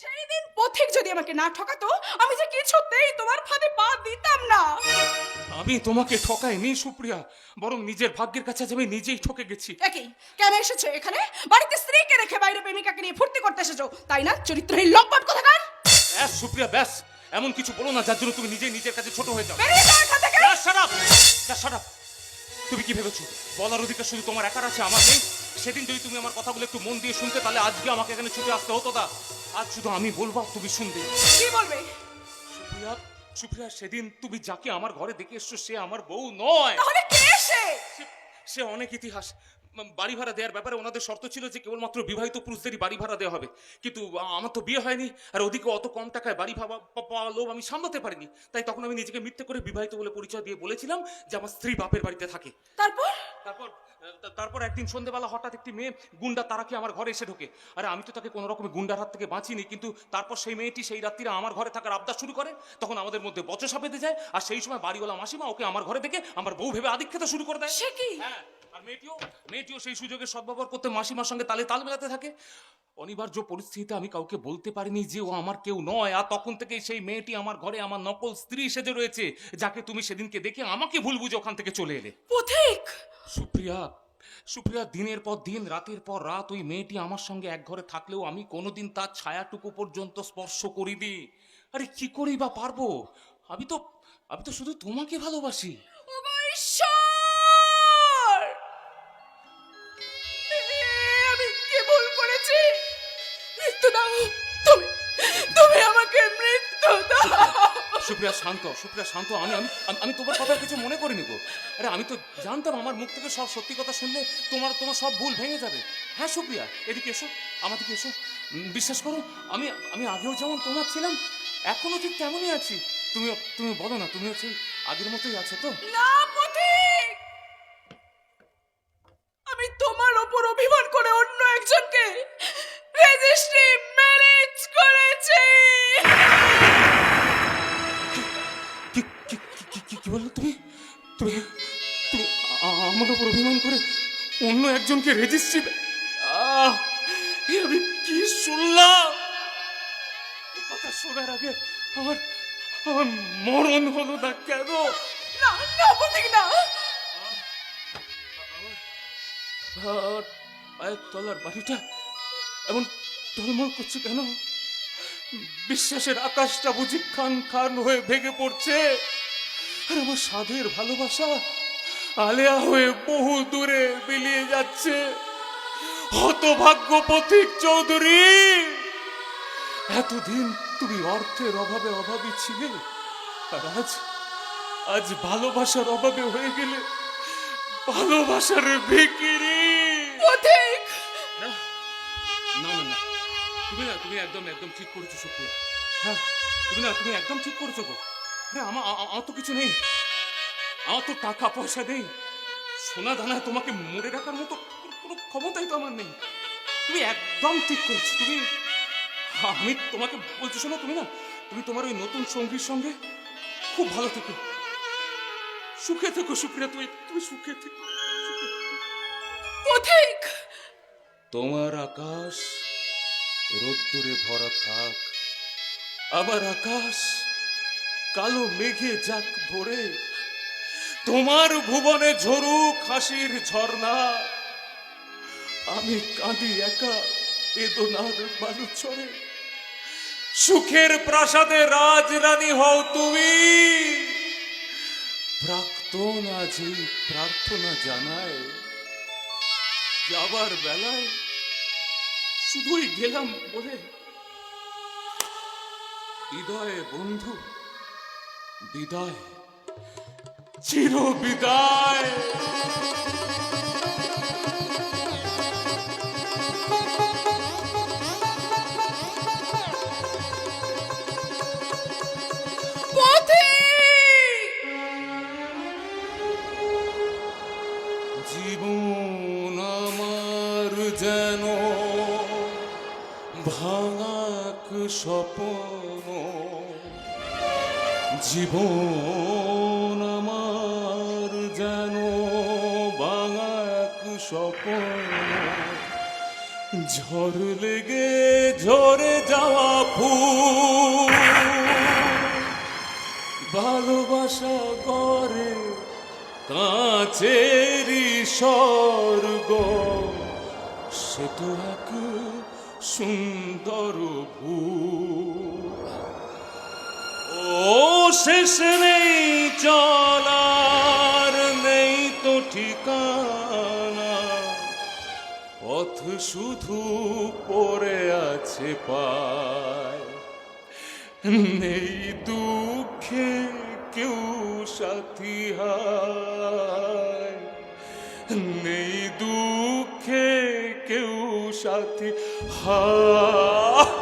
সেই দিন পথিক যদি আমাকে না ঠকাতো আমি যে কিছুতেই তোমার ফাঁদে পা দিতাম না। আমি তোমাকে ঠকাইনি সুপ্রিয়া। বরং নিজের ভাগ্যের কাছে আজ আমি নিজেই ঠকে গেছি। একই কেন এসেছ এখানে? বাড়িতে স্ত্রীকে রেখে বাইরে প্রেমিকাকে নিয়ে ফুর্তি করতে এসেছ। তাই না? চরিত্রহীন লম্পট কোথাকার? ব্যাস সুপ্রিয়া ব্যাস। এমন কিছু বলো না যার জন্য তুমি নিজেই নিজের কাছে ছোট হয়ে যাও। বেরিয়ে যাও এখান থেকে! up! ব্যাস, shut up! তুমি কি ভেবেছো? বলার অধিকার শুধু তোমার একার আছে আমার নেই? সেদিন যদি তুমি আমার কথাগুলো একটু মন দিয়ে শুনতে তাহলে আজকে আমাকে এখানে ছুটে আসতে হতো না আজ শুধু আমি বলব তুমি শুনবে। কি বলবে? সুপ্রিয়া সুপ্রিয়া সেদিন তুমি যাকে আমার ঘরে দেখে এসছো সে আমার বউ নয়। তাহলে কে সে অনেক ইতিহাস। বাড়ি ভাড়া দেওয়ার ব্যাপারে ওনাদের শর্ত ছিল যে কেবলমাত্র বিবাহিত পুরুষদেরই বাড়ি ভাড়া দেওয়া হবে। কিন্তু আমার তো বিয়ে হয়নি আর ওদিকে অত কম টাকায় বাড়ি ভাড়া পাওয়া লোভ আমি সামলাতে পারিনি। তাই তখন আমি নিজেকে মিথ্যে করে বিবাহিত বলে পরিচয় দিয়ে বলেছিলাম যে আমার স্ত্রী বাপের বাড়িতে থাকে। তারপর? তারপর তারপর একদিন সন্ধ্যেবেলা হঠাৎ একটি মেয়ে গুন্ডা তারাকে আমার ঘরে এসে ঢোকে। আরে আমি তো তাকে কোনো রকমের গুন্ডার হাত থেকে বাঁচিনি কিন্তু তারপর সেই মেয়েটি সেই রাত্রিরে আমার ঘরে থাকার আবদার শুরু করে। তখন আমাদের মধ্যে বচসা বেঁধে যায় আর সেই সময় বাড়িওয়ালা মাসিমা ওকে আমার ঘরে থেকে আমার বউ ভেবে আদিক্ষেতা শুরু করে দেয়। সে কি? হ্যাঁ আর মেয়েটিও মেয়েটিও সেই সুযোগে সদ্ব্যবহার করতে মাসিমার সঙ্গে তালে তাল মেলাতে থাকে অনিবার্য পরিস্থিতিতে আমি কাউকে বলতে পারিনি যে ও আমার কেউ নয়। আর তখন থেকে সেই মেয়েটি আমার ঘরে আমার নকল স্ত্রী সেজে রয়েছে যাকে তুমি সেদিনকে দেখে আমাকে ভুল বুঝে ওখান থেকে চলে এলে। পথিক! সুপ্রিয়া সুপ্রিয়া দিনের পর দিন রাতের পর রাত ওই মেয়েটি আমার সঙ্গে এক ঘরে থাকলেও আমি কোনোদিন তার ছায়াটুকু পর্যন্ত স্পর্শ করি করিনি। আরে কি করেই বা পারব? আমি তো আমি তো শুধু তোমাকে ভালোবাসি। সুপ্রিয়া শান্ত সুপ্রিয়া শান্ত, আমি আমি, আমি- তোমার কথা কিছু মনে করিনি গো। আরে, আমি তো জানতাম আমার মুখ থেকে সব সত্যি কথা শুনলে তোমার তোমার সব ভুল ভেঙে যাবে। হ্যাঁ সুপ্রিয়া? এদিকে এসো, আমাদেরকে এসো। বিশ্বাস করো, আমি আমি আগেও যেমন তোমার ছিলাম, এখনও ঠিক তেমনই আছি। তুমি তুমি বলো না তুমি হচ্ছে আগের মতোই আছো তো? আমি তোমার ওপর অভিমান করে অন্য একজনকে করে অন্য একজনকে রেজিস্ট্রি আমি কি শুনলাম? কথা শোনার আগে আমার আমার মরণ হলো না কেন? না না পথিক না। পায়ের তলার বাড়িটা এমন টলমল করছে কেন? বিশ্বাসের আকাশটা বুঝি খান খান হয়ে ভেঙে পড়ছে। আর আমার সাধের ভালোবাসা আলেয়া হয়ে বহু দূরে বিলিয়ে যাচ্ছে। হতভাগ্য পথিক চৌধুরী এতদিন তুমি অর্থের অভাবে অভাবী ছিলে আর আজ আজ ভালোবাসার অভাবে হয়ে গেলে ভালোবাসার ভিকিরি। পথিক! না না তুমি না তুমি একদম একদম ঠিক করেছ সুপ্রিয়া হ্যাঁ তুমি না তুমি একদম ঠিক করেছ গো। হ্যাঁ আমার আ- আ- আমার তো কিছু নেই। আমার তো টাকা পয়সা নেই। সোনা দানা তোমাকে মরে রাখার মতো কোনো- ক্ষমতাই তো আমার নেই। তুমি একদম ঠিক করেছ। তুমি আমি তোমাকে বলছি শোনো তুমি না তুমি তোমার ওই নতুন সঙ্গীর সঙ্গে খুব ভালো থেকো। সুখে থেকো সুপ্রিয়া তুমি তুমি সুখে থেকো সুখে পথিক তোমার আকাশ রোদ্দুরে ভরা থাক আমার আকাশ কালো মেঘে যাক ভরে। তোমার ভুবনে ঝরুক হাসির ঝর্ণা। আমি কাঁদি একা বেদনার বালুচরে। সুখের প্রাসাদে রাজরানী হও তুমি। প্রাক্তন আজ প্রার্থনা জানায়। যাবার বেলায় শুধুই গেলাম বলে। বিদায় বন্ধু, বিদায়। চির বিদায় জীবন আমার যেন ভাঙাক জীবন আমার স্বপ্ন ঝড় লেগে ঝরে যাওয়া ফুল। ভালোবাসা করে কাঁচেরই স্বর্গ। সে তো এক সুন্দর ভূ ও, শেষ নেই চলার, নেই তো ঠিকানা। পথ শুধু পরে আছে পায়। নেই দুঃখে কেউ সাথী হায়। নেই দুঃখে কেউ সাথী হায়।